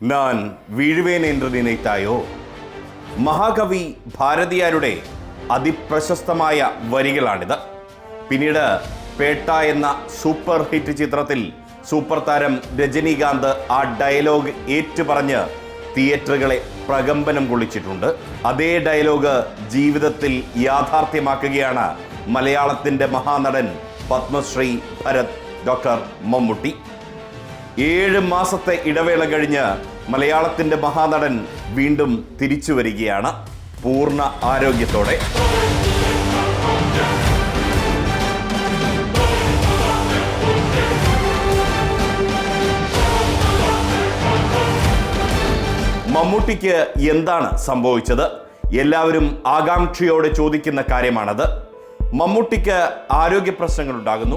நான் വീഴുവേൻ என்று നിനയ്ത്തായോ മഹാകവി ഭാരതിയാരുടെ അതിപ്രശസ്തമായ വരികളാണിത്. പിന്നീട് പേട്ട എന്ന സൂപ്പർ ഹിറ്റ് ചിത്രത്തിൽ സൂപ്പർ താരം രജനീകാന്ത് ആ ഡയലോഗ് ഏറ്റുപറഞ്ഞ് തിയേറ്ററുകളെ പ്രകമ്പനം കൊള്ളിച്ചിട്ടുണ്ട്. അതേ ഡയലോഗ് ജീവിതത്തിൽ യാഥാർത്ഥ്യമാക്കുകയാണ് മലയാളത്തിന്റെ മഹാനടൻ പത്മശ്രീ ഭരത് ഡോക്ടർ മമ്മൂട്ടി. ഏഴ് മാസത്തെ ഇടവേള കഴിഞ്ഞ് മലയാളത്തിന്റെ മഹാനടൻ വീണ്ടും തിരിച്ചു വരികയാണ്. പൂർണ ആരോഗ്യത്തോടെ. മമ്മൂട്ടിക്ക് എന്താണ് സംഭവിച്ചത്? എല്ലാവരും ആകാംക്ഷയോടെ ചോദിക്കുന്ന കാര്യമാണത്. മമ്മൂട്ടിക്ക് ആരോഗ്യ പ്രശ്നങ്ങൾ ഉണ്ടാകുന്നു.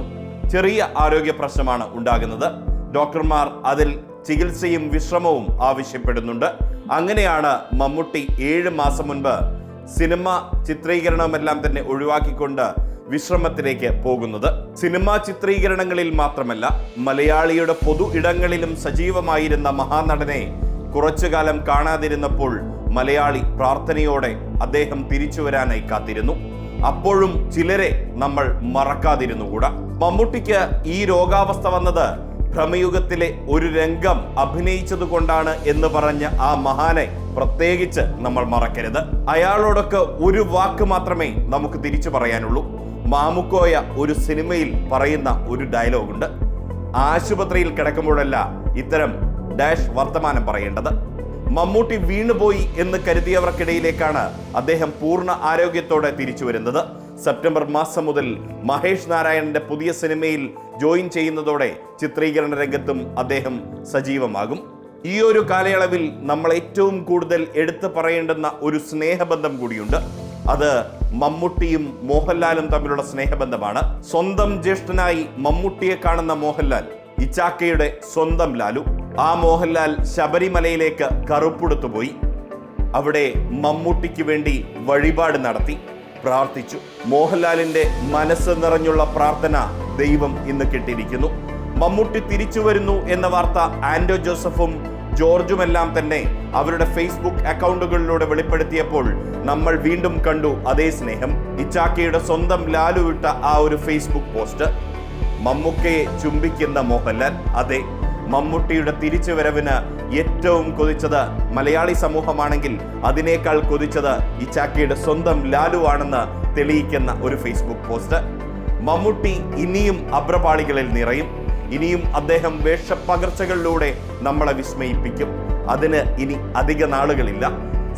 ചെറിയ ആരോഗ്യ പ്രശ്നമാണ് ഉണ്ടാകുന്നത്. ഡോക്ടർമാർ അതിൽ ചികിത്സയും വിശ്രമവും ആവശ്യപ്പെടുന്നുണ്ട്. അങ്ങനെയാണ് മമ്മൂട്ടി ഏഴ് മാസം മുൻപ് സിനിമ ചിത്രീകരണമെല്ലാം തന്നെ ഒഴിവാക്കിക്കൊണ്ട് വിശ്രമത്തിലേക്ക് പോകുന്നത്. സിനിമാ ചിത്രീകരണങ്ങളിൽ മാത്രമല്ല മലയാളിയുടെ പൊതു ഇടങ്ങളിലും സജീവമായിരുന്ന മഹാനടനെ കുറച്ചു കാലം കാണാതിരുന്നപ്പോൾ മലയാളി പ്രാർത്ഥനയോടെ അദ്ദേഹം തിരിച്ചു വരാനായി കാത്തിരുന്നു. അപ്പോഴും ചിലരെ നമ്മൾ മറക്കാതിരുന്നുകൂടാ. മമ്മൂട്ടിക്ക് ഈ രോഗാവസ്ഥ വന്നത് ഭ്രമയുഗത്തിലെ ഒരു രംഗം അഭിനയിച്ചതുകൊണ്ടാണ് എന്ന് പറഞ്ഞ ആ മഹാനെ പ്രത്യേകിച്ച് നമ്മൾ മറക്കരുത്. അയാളോടൊക്കെ ഒരു വാക്ക് മാത്രമേ നമുക്ക് തിരിച്ചു പറയാനുള്ളൂ. മാമുക്കോയ ഒരു സിനിമയിൽ പറയുന്ന ഒരു ഡയലോഗുണ്ട്. ആശുപത്രിയിൽ കിടക്കുമ്പോഴല്ല ഇത്തരം ഡാഷ് വർത്തമാനം പറയേണ്ടത്. മമ്മൂട്ടി വീണുപോയി എന്ന് കരുതിയവർക്കിടയിലേക്കാണ് അദ്ദേഹം പൂർണ ആരോഗ്യത്തോടെ തിരിച്ചു വരുന്നത്. സെപ്റ്റംബർ മാസം മുതൽ മഹേഷ് നാരായണന്റെ പുതിയ സിനിമയിൽ ജോയിൻ ചെയ്യുന്നതോടെ ചിത്രീകരണ രംഗത്തും അദ്ദേഹം സജീവമാകും. ഈ ഒരു കാലയളവിൽ നമ്മൾ ഏറ്റവും കൂടുതൽ എടുത്തു പറയേണ്ടുന്ന ഒരു സ്നേഹബന്ധം കൂടിയുണ്ട്. അത് മമ്മൂട്ടിയും മോഹൻലാലും തമ്മിലുള്ള സ്നേഹബന്ധമാണ്. സ്വന്തം ജ്യേഷ്ഠനായി മമ്മൂട്ടിയെ കാണുന്ന മോഹൻലാൽ ഇച്ചാക്കയുടെ സ്വന്തം ലാലു. ആ മോഹൻലാൽ ശബരിമലയിലേക്ക് കറുപ്പെടുത്തു പോയി അവിടെ മമ്മൂട്ടിക്ക് വേണ്ടി വഴിപാട് നടത്തി. പ്രാർത്ഥിച്ചു. മോഹൻലാലിന്റെ മനസ്സ് നിറഞ്ഞുള്ള പ്രാർത്ഥന ദൈവം ഇന്ന് കിട്ടിയിരിക്കുന്നു. മമ്മൂട്ടി തിരിച്ചു വരുന്നു എന്ന വാർത്ത ആൻഡോ ജോസഫും ജോർജുമെല്ലാം തന്നെ അവരുടെ ഫേസ്ബുക്ക് അക്കൗണ്ടുകളിലൂടെ വെളിപ്പെടുത്തിയപ്പോൾ നമ്മൾ വീണ്ടും കണ്ടു അതേ സ്നേഹം. ഇച്ചാക്കയുടെ സ്വന്തം ലാലു വിട്ട ആ ഒരു ഫേസ്ബുക്ക് പോസ്റ്റ്. മമ്മൂക്കയെ ചുംബിക്കുന്ന മോഹൻലാൽ. അതെ മമ്മൂട്ടിയുടെ തിരിച്ചുവരവിന് ഏറ്റവും കൊതിച്ചത് മലയാളി സമൂഹമാണെങ്കിൽ അതിനേക്കാൾ കൊതിച്ചത് ഈ ചാക്കയുടെ സ്വന്തം ലാലു ആണെന്ന് തെളിയിക്കുന്ന ഒരു ഫേസ്ബുക്ക് പോസ്റ്റ്. മമ്മൂട്ടി ഇനിയും അബ്രപാളികളിൽ നിറയും. ഇനിയും അദ്ദേഹം വേഷപ്പകർച്ചകളിലൂടെ നമ്മളെ വിസ്മയിപ്പിക്കും. അതിന് ഇനി അധിക നാളുകളില്ല.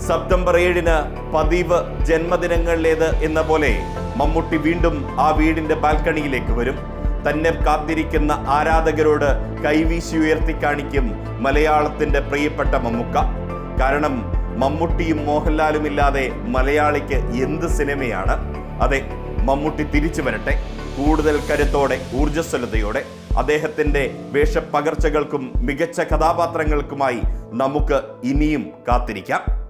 സെപ്റ്റംബർ ഏഴിന് പതിവ് ജന്മദിനങ്ങളിലേത് എന്ന പോലെ മമ്മൂട്ടി വീണ്ടും ആ വീടിന്റെ ബാൽക്കണിയിലേക്ക് വരും. തന്നെ കാത്തിരിക്കുന്ന ആരാധകരോട് കൈവീശി ഉയർത്തി കാണിക്കും മലയാളത്തിന്റെ പ്രിയപ്പെട്ട മമ്മുക്ക. കാരണം മമ്മൂട്ടിയും മോഹൻലാലും ഇല്ലാതെ മലയാളിക്ക് എന്ത് സിനിമയാണ്? അതെ മമ്മൂട്ടി തിരിച്ചു വരട്ടെ. കൂടുതൽ കരുത്തോടെ ഊർജസ്വലതയോടെ അദ്ദേഹത്തിന്റെ വേഷപ്പകർച്ചകൾക്കും മികച്ച കഥാപാത്രങ്ങൾക്കുമായി നമുക്ക് ഇനിയും കാത്തിരിക്കാം.